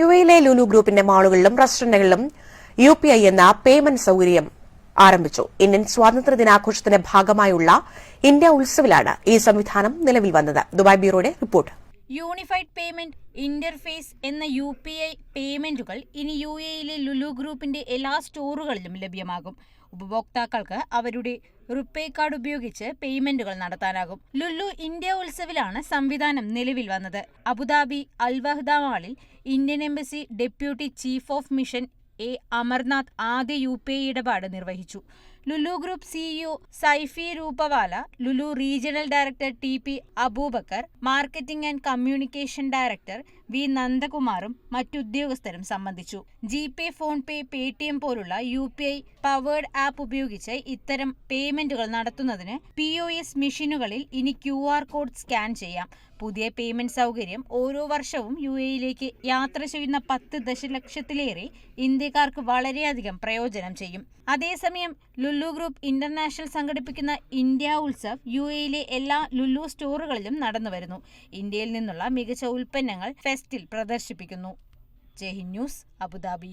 U എയിലെ ലുലു ഗ്രൂപ്പിന്റെ മാളുകളിലും റെസ്റ്റോറന്റുകളിലും യു പി ഐ എന്ന പേയ്മെന്റ് സൌകര്യം ആരംഭിച്ചു. ഇന്ത്യൻ സ്വാതന്ത്ര്യ ദിനാഘോഷത്തിന്റെ ഭാഗമായുള്ള ഇന്ത്യ ഉത്സവിലാണ് ഈ സംവിധാനം നിലവിൽ വന്നത്. ദുബായ് ബ്യൂറോയുടെ റിപ്പോർട്ട്. യൂണിഫൈഡ് പേയ്മെന്റ് ഇന്റർഫേസ് എന്ന യു പി ഐ പേയ്മെന്റുകൾ ഇനി യു എയിലെ ലുലു ഗ്രൂപ്പിന്റെ എല്ലാ സ്റ്റോറുകളിലും ലഭ്യമാകും. ഉപഭോക്താക്കൾക്ക് അവരുടെ റുപ്പേ കാർഡ് ഉപയോഗിച്ച് പേയ്മെന്റുകൾ നടത്താനാകും. ലുലു ഇന്ത്യ ഉത്സവിലാണ് സംവിധാനം നിലവിൽ വന്നത്. അബുദാബി അൽവഹദ മാളിൽ Indian embassy deputy chief of mission A Amarnath ആദ്യ യു പി ഐ ഇടപാട് നിർവഹിച്ചു. Lulu group CEO Saifi Rupawala Lulu regional director T P Abubacker marketing and communication director V നന്ദകുമാറും മറ്റുദ്യോഗസ്ഥരും സംബന്ധിച്ചു. G pay PhonePe Paytm പോലുള്ള U P I powered app ഉപയോഗിച്ച് ഇത്തരം പേയ്മെന്റുകൾ നടത്തുന്നതിന് P O S മെഷീനുകളിൽ ഇനി Q R code scan ചെയ്യാം. പുതിയ പേയ്മെന്റ് സൗകര്യം ഓരോ വർഷവും യു എയിലേക്ക് യാത്ര ചെയ്യുന്ന പത്ത് ദശലക്ഷത്തിലേറെ ഇന്ത്യക്കാർക്ക് വളരെയധികം പ്രയോജനം ചെയ്യും. അതേസമയം ലുലു ഗ്രൂപ്പ് ഇന്റർനാഷണൽ സംഘടിപ്പിക്കുന്ന ഇന്ത്യ ഉത്സവ് യു എയിലെ എല്ലാ ലുലു സ്റ്റോറുകളിലും നടന്നുവരുന്നു. ഇന്ത്യയിൽ നിന്നുള്ള മികച്ച ഉൽപ്പന്നങ്ങൾ ഫെസ്റ്റിൽ പ്രദർശിപ്പിക്കുന്നു. Jaihind news Abu Dhabi.